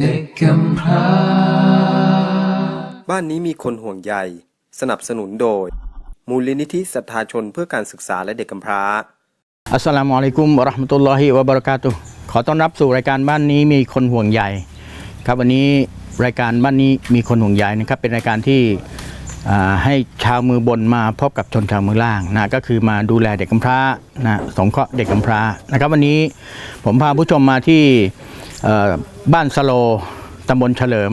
เด็กกำพร้า บ้านนี้มีคนห่วงใย สนับสนุนโดย มูลนิธิศรัทธาชนเพื่อการศึกษาและเด็กกำพร้า อัสสลามุอะลัยกุมวะเราะห์มะตุลลอฮิวะบะเราะกาตุฮ์ขอต้อนรับสู่รายการบ้านนี้มีคนห่วงใยครับวันนี้รายการบ้านนี้มีคนห่วงใยนะครับเป็นรายการที่อ่าให้ชาวมือบนมาพบกับชนชาวมือล่างนะก็คือมาดูแลเด็กกำพร้านะสงเคราะห์เด็กกำพร้านะครับวันนี้ผมพาผู้ชมมาที่เอ่อ บ้านสโลตำบลเฉลิม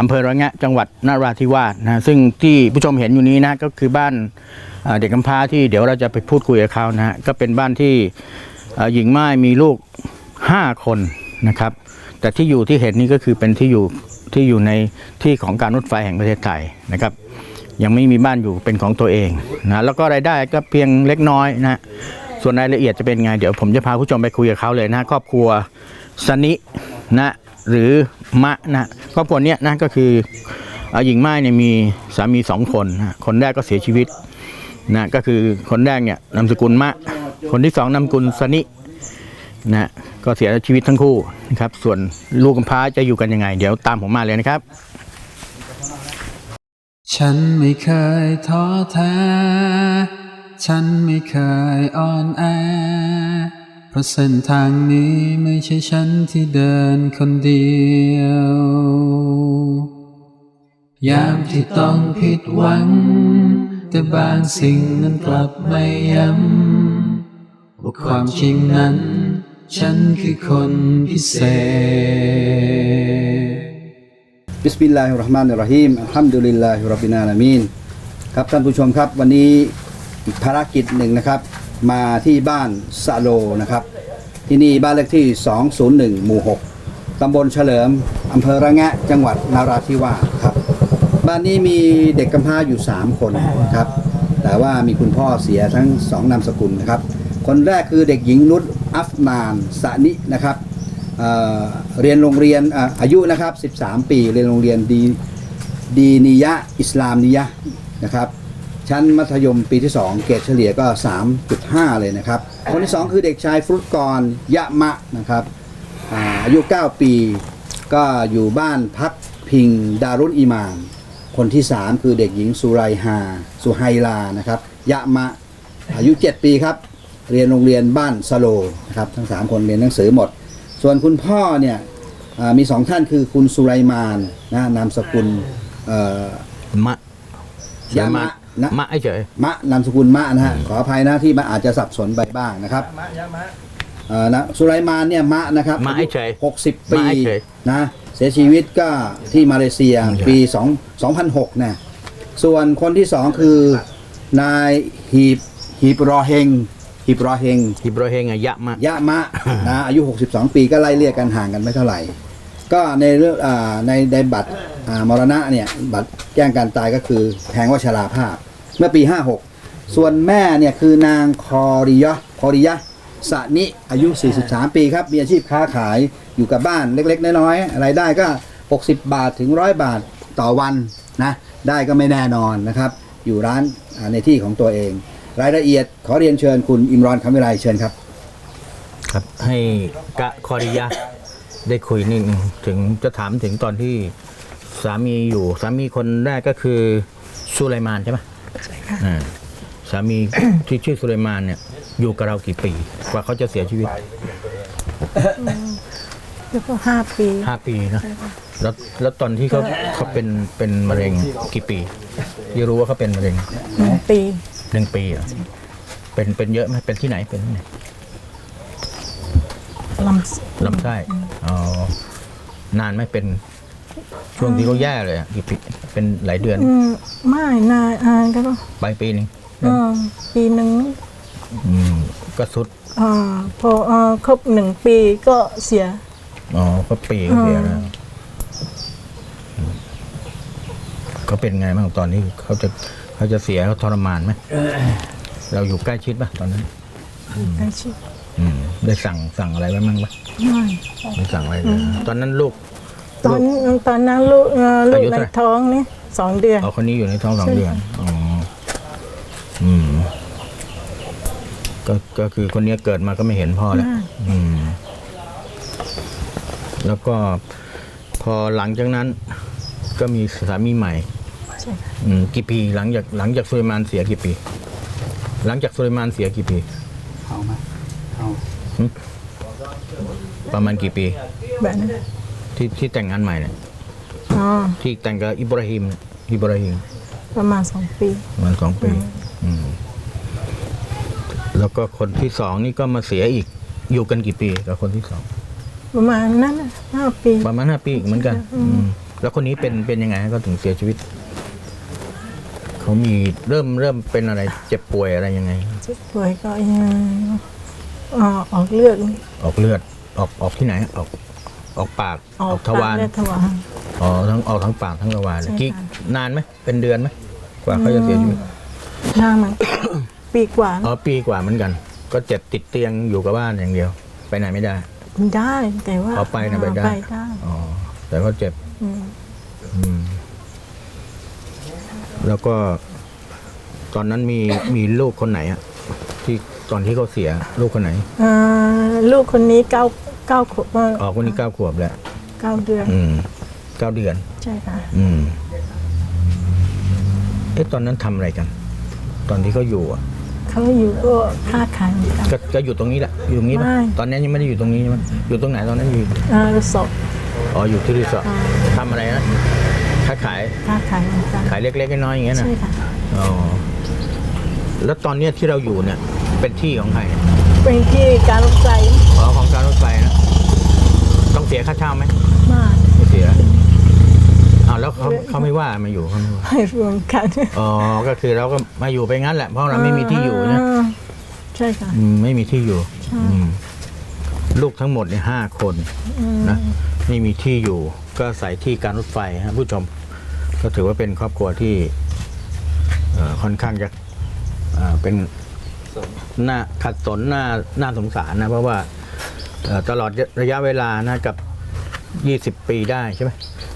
อำเภอระแงะจังหวัดนราธิวาสนะซึ่งที่ผู้ชมเห็นอยู่นี้นะก็คือบ้านเด็กกำพร้าที่เดี๋ยวเราจะไปพูดคุยกับเขานะฮะก็เป็นบ้านที่หญิงไม้มีลูก 5 คนนะครับ แต่ที่อยู่ที่เห็นนี่ก็คือเป็นที่อยู่ที่อยู่ในที่ของการรถไฟแห่งประเทศไทยนะครับ ยังไม่มีบ้านอยู่เป็นของตัวเองนะแล้วก็รายได้ก็เพียงเล็กน้อยนะส่วนรายละเอียดจะเป็นไง เดี๋ยวผมจะพาผู้ชมไปคุยกับเขาเลยนะครอบครัว สนินะหรือมะนะครอบครัวเนี้ยนะก็คือหญิงไม้เนี่ยมีสามีสองคนนะคนแรกก็เสียชีวิตนะก็คือคนแรกเนี่ยนามสกุลมะ คนที่สองนามสกุลสนินะก็เสียชีวิตทั้งคู่นะครับ ส่วนลูกกำพร้าจะอยู่กันยังไง เดี๋ยวตามผมมาเลยนะครับ ฉันไม่เคยท้อแท้ ฉันไม่เคยอ่อนแอ เพราะเส้นทางนี้ไม่ใช่ฉันที่เดินคนเดียว ยามที่ต้องผิดหวัง แต่บางสิ่งนั้นกลับไม่ย้ำว่าความจริงนั้น ฉันคือคนพิเศษ บิสมิลลาฮิรเราะห์มานิรเราะฮีมอัลฮัมดุลิลลาฮิรับบิลอาลามีนครับท่านผู้ชมครับวันนี้อีกภารกิจหนึ่งนะครับ มาที่บ้านสะโลนะครับ ที่นี่บ้านเลขที่ 201 หมู่ 6 ตำบลเฉลิม อำเภอระแงะ จังหวัดนาราธิวาสครับ บ้านนี้มีเด็กกำพร้าอยู่ 3 คนครับ แต่ว่ามีคุณพ่อเสียทั้งสองนามสกุลนะครับ คนแรกคือเด็กหญิงนุชอัฟนานสะนินะครับเเรียนโรงเรียนออายุนะครับ 13 ปี เรียนโรงเรียนดีดีนิยะ อิสลามนิยะนะครับ ชั้นมัธยมปีที่ 2 เกรดเฉลี่ยก็ 3.5 เลยนะครับ คนที่ 2 คือเด็กชายฟรุตกรยะมะนะครับอาอายุ 9 ปี ก็อยู่บ้านพักพิงดารุนอิมานคนที่ 3 คือเด็กหญิงสุไรฮาสุไฮลานะครับยะมะอายุ 7 ปีครับ เรียนโรงเรียนบ้านสโลนะครับทั้ง 3 คนเรียนหนังสือหมด ส่วนคุณพ่อเนี่ยมีสองท่านคือคุณสุไรมานนะนามสกุล ยามะนะมะไอ้เฉยมะนามสกุลมะนะฮะขออภัยนะที่มันอาจจะสับสนไปบ้างนะครับเอ่อนะสุไรมานเนี่ยมะนะครับมะไอ้เฉยหกสิบปีมะไอ้เฉยนะเสียชีวิตก็ที่มาเลเซียใช่ปี2 2006นะส่วนคนที่สองคือนายฮีบฮีบรอเฮงฮีบรอเฮงฮิบโรเฮงอะยะมะยะมะนะอายุ 62 ปีก็ไล่เรียกกันห่างกันไม่เท่าไหร่ ก็ในเรื่องอ่าในในบัตรอ่า มรณะเนี่ยบัตรแจ้งการตายก็คือแทงว่าชราภาพ เมื่อปี 56 ส่วนแม่เนี่ยคือนางคอริยะคอริยะสะนิอายุ 43 ปีครับ มีอาชีพค้าขายอยู่กับบ้านเล็ก ๆ น้อยๆรายได้ก็ 60 บาทถึง 100 บาทต่อวันนะได้ก็ไม่แน่นอนนะครับ อยู่ร้านในที่ของตัวเอง รายละเอียดขอเรียนเชิญคุณอิมรอนคำวิไลเชิญครับ ครับให้กะคอริยะได้คุยนิดนึงถึงจะถามถึงตอนที่ สามีอยู่ สามีคนแรกก็คือสุไลมานใช่ไหมใช่ค่ะสามี ที่ชื่อสุไลมานเนี่ย อยู่กับเรากี่ปีกว่าเขาจะเสียชีวิตแล้วก็ห้าปีห้าปีนะแล้วแล้วตอนที่เขาเขาเป็นเป็นมะเร็งกี่ปีที่รู้ว่าเขาเป็นมะเร็งหนึ่งปีหนึ่งปีเหรอเป็นเป็นเยอะไหมเป็นที่ไหนเป็นที่ไหนลลำไส้อ๋อนานไหมเป็น ช่วงที่เขาแย่เลยอะกี่ปีเป็นหลายเดือนำอืมไม่นานอ่าก็ปลายปีหนึงเออปีหนึ่งอืมก็สุดอ่าพออ่าครบหนึ่งปีก็เสีย อ๋อก็ปีก็เสียแล้วอืมเขาเป็นไงบ้างตอนที่เขาจะเขาจะเสียเขาทรมานไหมเราอยู่ใกล้ชิดป่ะตอนนั้น อาชีพอืม ได้สั่งสั่งอะไรไว้บ้างปะไม่ไม่สั่งอะไรเลยนะตอนนั้นลูก ตอนตอนนั้นลูกเอ่อลูอากยุในเท่าไหร่ ท้องนี่สองเดือน เอาคนนี้อยู่ในท้องสองใช่ เดือนอ๋ออืมก็ก็คือคนนี้เกิดมาก็ไม่เห็นพ่อแล้วอืม แล้วก็พอหลังจากนั้น ก็มีสามีใหม่ ใช่ค่ะอืมกี่ปีหลังจากหลังจากสุไลมานเสียกี่ปี หลังจากสุไลมานเสียกี่ปี เอาไหมเอาประมาณกี่ปีแบบนั้น ที่ที่แต่งงานใหม่เนี่ยอ๋อที่แต่งกับอิบราฮิมเนี่ยอิบราฮิมประมาณสองปีประมาณสองปีอืมแล้วก็คนที่สองนี่ก็มาเสียอีก อยู่กันกี่ปีกับคนที่สองประมาณนั้นน่ะห้าปีประมาณห้าปีอีกเหมือนกัน อืมแล้วคนนี้เป็นเป็นยังไงก็ถึงเสียชีวิต เขามีเริ่มเริ่มเป็นอะไร เจ็บป่วยอะไรยังไง เจ็บป่วยก็ยังอ๋อออกเลือดออกเลือดออกออกที่ไหนออก ออกปากออกทวารเลือดทวาร อ๋อทั้งออกทั้งปากทั้งทวารเลยใช่กี่ค่ะนานไหมเป็นเดือนไหมกว่าเขาจะเสียชีวิตนานมันปีกว่าอ๋อปีกว่าเหมือนกัน ก็เจ็บติดเตียงอยู่กับบ้านอย่างเดียว ไปไหนไม่ได้ได้ แต่ว่าเอาไปนะไปได้ไปได้อ๋อแต่เขาเจ็บ อืมอืมแล้วก็ตอนนั้นมีมีลูกคนไหนอะที่ตอนที่เขาเสียลูกคนไหนอ่าลูกคนนี้เก้า เก้าขวบอ๋อคนนี้เก้าขวบแล้วเก้าเดือน อืมเก้าเดือน ใช่ค่ะ อืมเอ๊ะตอนนั้นทำอะไรกัน ตอนที่เขาอยู่อะเขาอยู่ก็ค้าขายเหมือนกัน ก็ก็อยู่ตรงนี้แหละอยู่ตรงนี้ปะไม่ ตอนนี้ยังไม่ได้อยู่ตรงนี้ใช่ไหมอยู่ตรงไหนตอนนั้นอยู่อ่าสอบอ๋ออยู่ที่รีสอร์ททำอะไรนะค้าขายค้าขายเหมือนกันขายเล็กๆน้อยๆอย่างเงี้ยนะ ใช่ค่ะ อ๋อ แล้วตอนเนี้ยที่เราอยู่เนี่ย เป็นที่ของใครเป็นที่การรถไฟอ๋อของการรถไฟนะต้องเสี ยค่าเช่าไหมมากไม่เสียอ้าวแล้วเขาเขาไม่ว่ามาอยู่เขาไม่ว่าให้รวมกันอ๋อก็คือเราก็มาอยู่ไปงั้นแหละเพราะเราไม่มีที่อยู่นะาใช่ค่ะอืมไม่มีที่อยู่ใช่อืมลูกทั้งหมดเนี่ยห้าคนนะไม่มีที่อยู่ ก็ใส่ที่การรถไฟฮะผู้ชม ก็ถือว่าเป็นครอบครัวที่เอ่อค่อนข้างจะเอ่อเป็นหน้าขัดสนหน้าหน้าสงสารนะ เพราะว่าเอ่อตลอดระยะเวลานะกับ ยี่สิบปีได้ใช่ไหม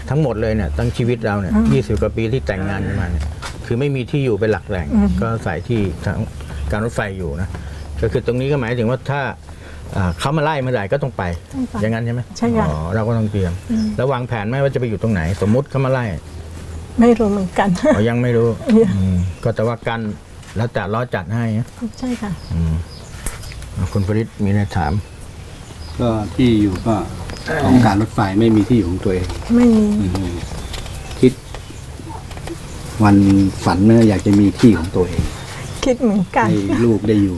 ทั้งหมดเลยเนี่ยตั้งชีวิตเราเนี่ยยี่สิบกว่าปีที่แต่งงานกันมาเนี่ยคือไม่มีที่อยู่เป็นหลักแหล่ง ก็ใส่ที่ทางการรถไฟอยู่นะก็คือตรงนี้ก็หมายถึงว่าถ้าอ่าเขามาไล่เมื่อไหร่ก็ต้องไป ต้องไปอย่างนั้นใช่ไหมใช่ค่ะ อ๋อเราก็ต้องเตรียม แล้ววางแผนไหมว่าจะไปอยู่ตรงไหน สมมุติเขามาไล่ไม่รู้เหมือนกัน อ๋อยังไม่รู้เนี่ยอืมก็แต่ว่ากันแล้วแต่ล้อจัดให้นะใช่ค่ะ อืมอะคุณฟริดมีอะไรถาม ก็ที่อยู่ก็ ของการรถไฟไม่มีที่อยู่ของตัวเองไม่มีอืมคิด วันฝันเมื่ออยากจะมีที่ของตัวเอง คิดเหมือนกัน ให้ลูกได้อยู่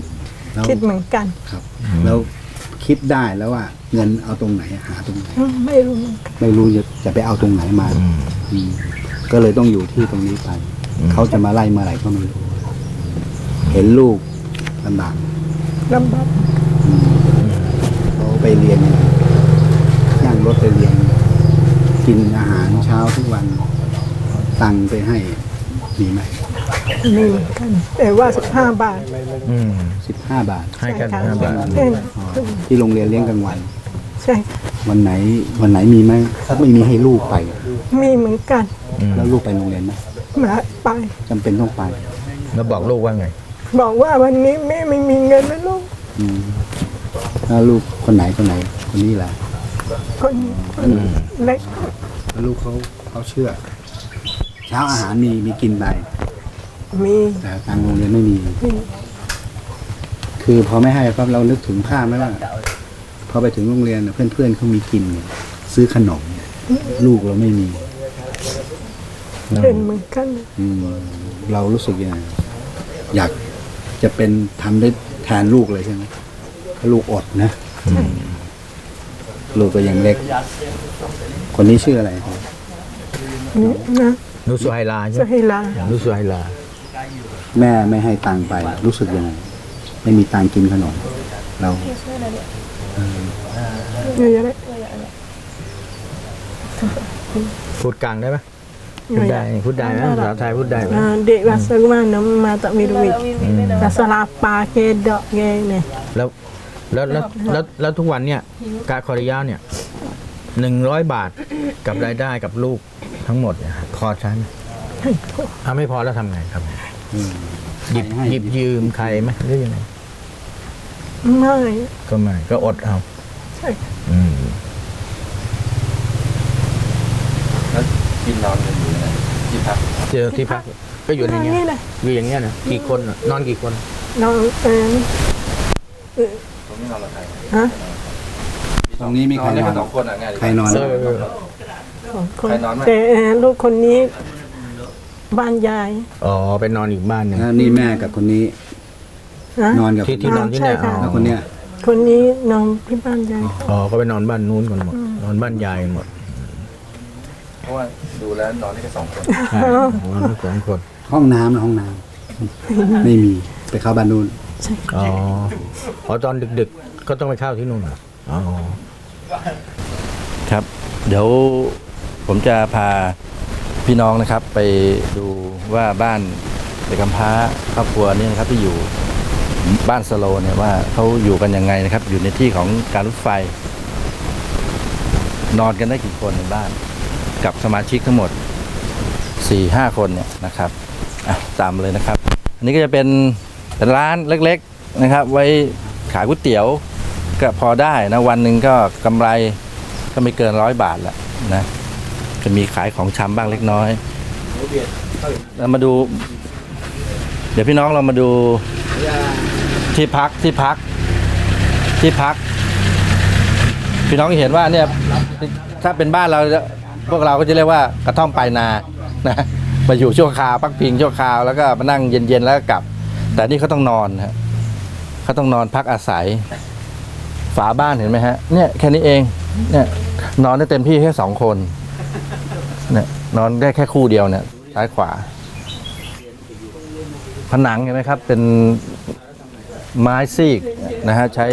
แล้วคิดเหมือนกัน ครับ แล้วคิดได้แล้วว่า เงินเอาตรงไหนหาตรงไหนอืมไม่รู้เหมือนกันไม่รู้จะจะไปเอาตรงไหนมาอืมก็เลยต้องอยู่ที่ตรงนี้ไป เขาจะมาไล่เมื่อไหร่ก็ไม่รู้ เห็นลูกลำบากลำบากเขาไปเรียนนั่ง รถไปเรียน กินอาหารเช้าทุกวัน ตังค์ไปให้มีไหมมีเหมือนกันแต่ว่าสิบห้าบาทอืมสิบห้าบาทให้กันใช่ห้าค่ะบาทเล่นอ๋อที่โรงเรียนเลี้ยงกลางวัน ใช่ค่ะวันไหนวันไหนมีไหมไม่มีให้ลูกไป มีเหมือนกัน แล้วลูกไปโรงเรียนไหมมาไปจำเป็นต้องไป แล้วบอกลูกว่าไง บอกว่าวันนี้แม่ไม่มีเงินนะลูกอืมแล้วลูกคนไหนคนไหนคนนี้แหละ คนคนเล็กแล้วลูกเขาเขาเชื่อ เช้าอาหารมีมีกินไปมีแต่ทางโรงเรียนไม่มี คือพอไม่ให้ปั๊บเรานึกถึงภาพไหมว่าพอไปถึงโรงเรียนน่ะเพื่อนๆเขามีกินเนี่ยซื้อขนม ลูกเราไม่มีเป็นเหมือนกันอืมเรารู้สึกยังไงอยากจะเป็นทำได้แทนลูกเลยใช่ไหมเพราะลูกอดนะ ลูกก็ยังเล็ก คนนี้ชื่ออะไรครับนี่นะนุสุไฮลาใช่สไหมหิลานุสุไฮลา แม่ไม่ให้ตังค์ไป รู้สึกยังไง ไม่มีตังค์กินขนมเราอยู่ยังไงพูดกลางได้ไหมพูดได้พูดได้ไหมภาษาไทยพูดได้ไหมอ่าเด็ก bahasa mana mata miruit bahasa lapa ke dok ke ni แล้ว แล้วแล้วแล้วแล้วทุกวันเนี่ยกาคอริยาเนี่ยหนึ่งร้อยบาทกับรายได้กับลูกทั้งหมดเนี่ยพอใช้ไหมถ้าไม่พอแล้วทำไงครับอืมหยิบให้หยิบยืมใครไหมหรือยังไงไม่ก็ไม่ก็อดเอาใช่อืมกินนอนกันอยู่ในที่พักเจอที่พักก็อยู่ในเนี้ยนี่เลยอยู่อย่างเงี้ยนะกี่คนอะนอนกี่คนน้องเอ็น ตรงนี้นอนกับใครฮะตรงนี้มีใครนอนได้นอแค่นสองคนอะง่ายดีใครนอนเออสองคนใครนอนไหมแต่เอ่อลูกคนนี้ บ้านยายอ๋อไปนอนอีกบ้านหนึ่ง แล้วนี่แม่กับคนนี้ นะนอนกับที่ที่นอนที่ไหนใช่ค่ะอ๋อ แล้วคนเนี้ยคนนี้นอนที่บ้านยาย อ๋อก็ไปนอนบ้านนู้นกันหมด นอนบ้านยายกันหมดเพราะว่าดูแล้วนอนได้แค่สองคน ใช่นอนทั้งสองคนห้องน้ำนะห้องน้ำไม่มีไปเข้าบ้านนู้น อ๋อพอตอนดึกๆ ก็ต้องไปเข้าที่นู่นเหรออ๋อ ครับ เดี๋ยวผมจะพาพี่น้องนะครับไปดูว่าบ้านเด็กกำพร้าครอบครัวนี้นะครับที่อยู่บ้านสโลเนี่ยว่าเขาอยู่กันยังไงนะครับ อยู่ในที่ของการรถไฟ นอนกันได้กี่คนในบ้าน กับสมาชิกทั้งหมด4ี่ห้าคนเนี่ยนะครับอะตามมาเลยนะครับ อันนี้ก็จะเป็นเป็น ร้านเล็กๆนะครับ ไว้ขายก๋วยเตี๋ยวก็พอได้นะวันหนึ่งก็กำไรก็ไม่เกินร้อยบาทละนะจะมีขายของชำบ้างเล็กน้อยเรามาดู เดี๋ยวพี่น้องเรามาดูที่พักที่พัก ที่พัก พี่น้องเห็นว่าเนี่ยถ้าเป็นบ้านเราพวกเราก็จะเรียกว่ากระท่อมปลายนานะมาอยู่ชั่วคราวพักพิงชั่วคราวแล้วก็มานั่งเย็นๆแล้วก็กลับ แต่นี่เขาต้องนอนฮะเขาต้องนอนพักอาศัย ฝาบ้านเห็นไหมฮะ เนี่ยแค่นี้เอง เนี่ย นอนได้เต็มที่แค่สองคน เนี่ยนอนได้แค่คู่เดียวเนี่ยซ้ายขวา ผนังเห็นไหมครับ เป็นไม้ซีกนะฮะใช้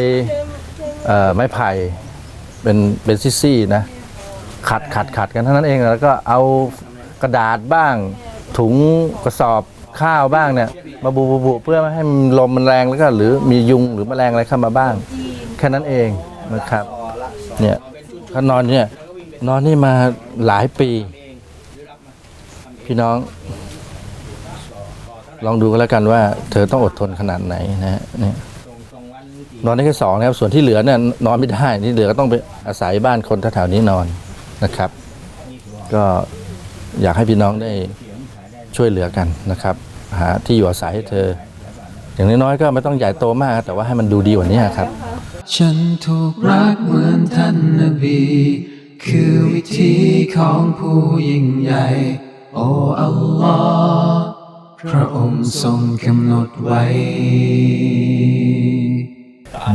ไม้ไผ่เป็นเป็นซี่ๆนะขัดขัดขัดกันเท่านั้นเองแล้วก็เอากระดาษบ้าง ถุงกระสอบ ข้าวบ้างเนี่ยมาบุบุบุเพื่อไม่ให้มันลมมันแรงแล้วก็หรือมียุงหรือแมลงอะไรเข้ามาบ้าง แค่นั้นเองนะครับเนี่ยเขานอนเนี่ยนอนนี่มาหลายปี พี่น้อง ลองดูกันแล้วกันว่า เธอต้องอดทนขนาดไหนนะฮะเนี่ยนอนได้แค่สองนะครับส่วนที่เหลือเนี่ยนอนไม่ได้ที่เหลือก็ต้องไปอาศัยบ้านคนแถวๆนี้นอนนะครับ ก็อยากให้พี่น้องได้ ช่วยเหลือกันนะครับหาที่อยู่อาศัยให้เธอ อย่างน้อยๆก็ไม่ต้องใหญ่โตมากแต่ว่าให้มันดูดีกว่านี้ครับ ฉันถูกรักเหมือนท่านนบี คือวิธีของผู้ยิ่งใหญ่ โอ้อัลลอฮ์พระองค์ทรงกำหนดไว้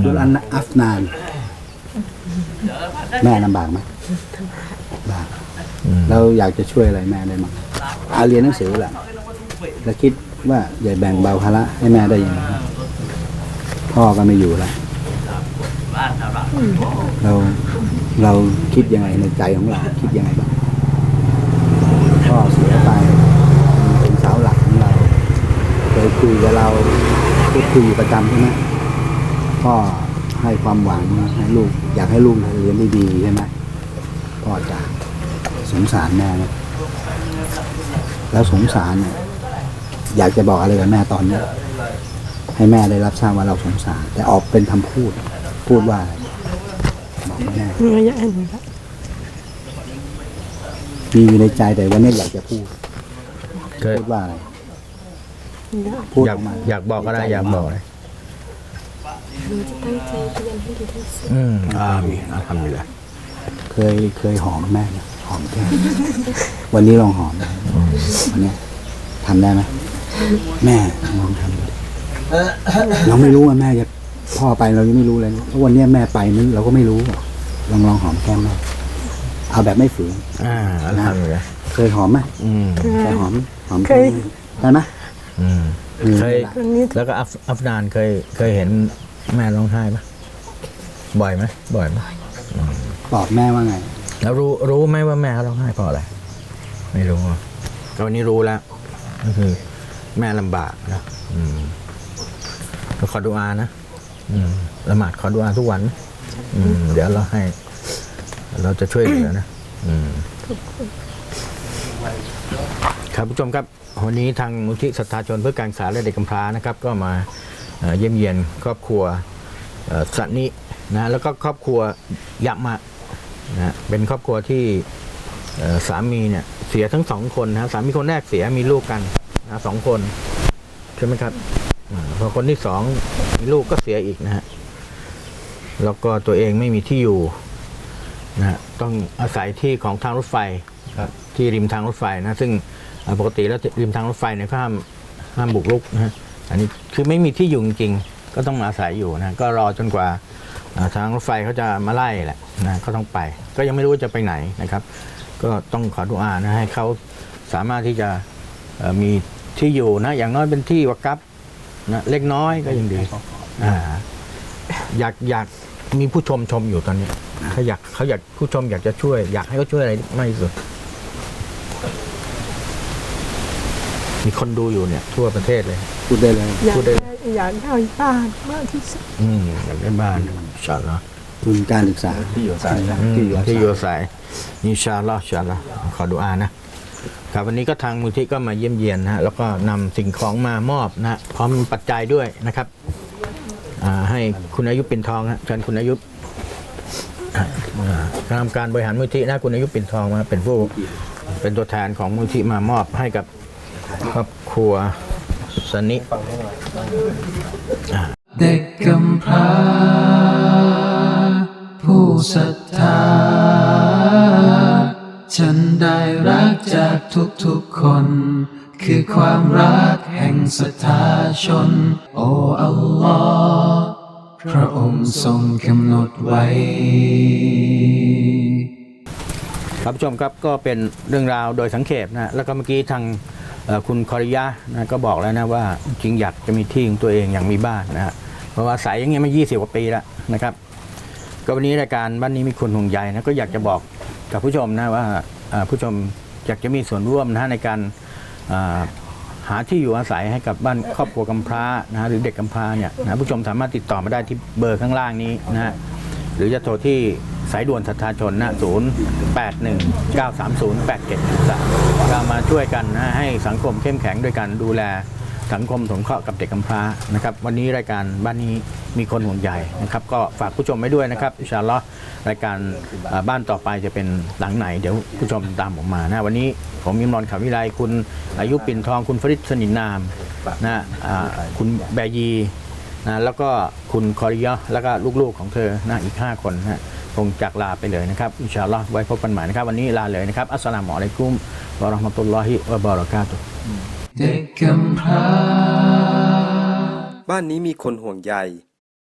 ดุลอันอัฟนาน แม่ลำบากไหมลำบากเราอยากจะช่วยอะไรแม่ได้มั้ง อาเรียนหนังสือแหละแล้วคิดว่าอย่าแบ่งเบาภาระให้แม่ได้ยังไงพ่อก็ไม่อยู่แล้วเราเราคิดยังไงในใจของเราคิดยังไงบ้างพ่อเสียไปเป็นเสาหลักของเราเคยคุยกับเราพูดคุยอยู่ประจำใช่ไหมพ่อให้ความหวังให้ลูก อยากให้ลูกเรียนได้ดีใช่ไหมพ่อจะสงสารแม่นะ แล้วสงสารเนี่ยอยากจะบอกอะไรกับแม่ตอนเนี้ยให้แม่ได้รับทราบว่าเราสงสาร แต่ออกเป็นคำพูด พูดว่าอะไรบอกแม่มีระยะหนึ่งครับมีอยู่ในใจแต่วันนี้อยากจะพูดเคยพูดว่าอะไรพูดอยาอกอกมาอยากบอกก็ได้อยากบอกเลยอืมอามีอัลฮัมดุลิลละเคยเคยหอมแม่ไหม หอมแก้มวันนี้ลองหอมนะวันเนี้ยทำได้ไหมแม่ลองทำดูดิเราไม่รู้ว่าแม่จะพ่อไปเรายังไม่รู้เลยเพราะวันเนี้ยแม่ไปนั้นเราก็ไม่รู้ลองลองหอมแก้มแม่เอาแบบไม่ฝืนอ่าอัลฮัมดุลิลละเคยหอมไหมอืมเคยหอมหอมเคยแม่ได้ไหมอืมอืมเคยคนนี้แล้วก็อัฟอัฟนานเคยเคยเห็นแม่ร้องไห้ปะบ่อยไหมบ่อยไหมตอบแม่ว่าไง แล้วรู้รู้ไหมว่าแม่เขาร้องไห้เพราะอะไร ไม่รู้อะแต่วันนี้รู้แล้วก็คือ แม่ลำบากนะอืมก็ขอดุอานะอืมละหมาดขอดุอาทุกวันนะอืม เดี๋ยวเราให้ เราจะช่วยเหลือนะอืมครับผู้ชมครับวันนี้ทางมูลที่ศรัทธาชนเพื่อการศึกษาและเด็กกำพร้านะครับ ก็มาเอ่อเยี่ยมเยียนครอบครัวเอ่อสันนินะแล้วก็ครอบครัวยะมะ นะฮะเป็นครอบครัวที่เอ่อสามีเนี่ยเสียทั้งสองคนนะฮะสามีคนแรกเสียมีลูกกันนะสองคนใช่ไหมครับอ่าพอคนที่สองมีลูกก็เสียอีกนะฮะแล้วก็ตัวเองไม่มีที่อยู่นะฮะต้องอาศัยที่ของทางรถไฟครับที่ริมทางรถไฟนะซึ่งอ่าปกติแล้วริมทางรถไฟเนี่ยก็ห้ามห้ามบุกรุกนะฮะอันนี้คือไม่มีที่อยู่จริงๆก็ต้องมาอาศัยอยู่นะก็รอจนกว่าอ่า ทางรถไฟเขาจะมาไล่แหละนะก็ต้องไป ก็ยังไม่รู้ว่าจะไปไหนนะครับ ก็ต้องขอดุอานะให้เขาสามารถที่จะเอ่อมีที่อยู่นะ อย่างน้อยเป็นที่วากับนะเล็กน้อยก็ยังดีอ่าอยากอยากมีผู้ชมชมอยู่ตอนนี้เขาอยากเขาอยากผู้ชมอยากจะช่วย อยากให้เขาช่วยอะไรมากที่สุด มีคนดูอยู่เนี่ย ทั่วประเทศเลยพูดได้เลยอยากพูดได้ได้อยากได้บ้านมากที่สุด อืมอยากได้บ้านอิน ชาอัลลอฮ์ทุนการศึกษาที่อยู่สายนะอืมที่อยู่อาศัยที่อยู่อาศัยอินชาอัลลอฮ์อินชาอัลลอฮ์ขอดุอานะครับวันนี้ก็ทางมูลที่ก็มาเยี่ยมเยียนนะฮะแล้วก็นำสิ่งของมามอบนะฮะพร้อมปัจจัยด้วยนะครับอ่าให้คุณอายุปิ่นทองฮะเชิญคุณอายุอ่าคณะกรรมการบริหารมูลที่นะคุณอายุปิ่นทองมาเป็นผู้เป็นตัวแทนของมูลที่มามอบให้กับครอบครัวสนิ เด็กกำพร้า ผู้ศรัทธา ฉันได้รักจากทุกๆคน คือความรักแห่งศรัทธาชน โอ้อัลลอฮ์พระองค์ทรงกำหนดไว้ครับผู้ชมครับก็เป็นเรื่องราวโดยสังเขปนะแล้วก็เมื่อกี้ทางคุณคอริยะนะก็บอกแล้วนะว่าจริงอยากจะมีที่ของตัวเองอย่างมีบ้านนะฮะ เพราะว่าอายอย่างเงี้ยมา 20 กว่าปีแล้วนะครับ ก็วันนี้รายการบ้านนี้มีคนห่วงใยนะก็อยากจะบอกกับผู้ชมนะว่าผู้ชมอยากจะมีส่วนร่วมนะในการหาที่อยู่อาศัยให้กับบ้านครอบครัวกำพร้านะฮะหรือเด็กกำพร้าเนี่ยนะผู้ชมสามารถติดต่อมาได้ที่เบอร์ข้างล่างนี้นะฮะหรือจะโทรที่สายด่วนสัทธาชนนะ0 8 1 9 3 0 8 7 1 3เรามาช่วยกันนะให้สังคมเข้มแข็งด้วยกันดูแล สังคมสงเคราะห์กับเด็กกำพร้านะครับวันนี้รายการบ้านนี้มีคนห่วงใยนะครับก็ฝากผู้ชมไว้ด้วยนะครับอิชาลอรายการบ้านต่อไปจะเป็นหลังไหน เดี๋ยวผู้ชมตามผมมานะวันนี้ผมยิมรอนขาวิไลคุณอายุปิ่นทองคุณฟริดสนินนามนะคุณแบยีนะแล้วก็คุณคอริยะแล้วก็ลูกๆของเธอนะอีก 5 คนนะคงจากลาไปเลยนะครับอินชาอัลลอฮ์ไว้พบกันใหม่นะครับ วันนี้ลาเลยนะครับ อัสสลามุอะลัยกุมวะเราะห์มะตุลลอฮิวะบะเราะกาตุฮ์ เด็กกำพร้าบ้านนี้มีคนห่วงใย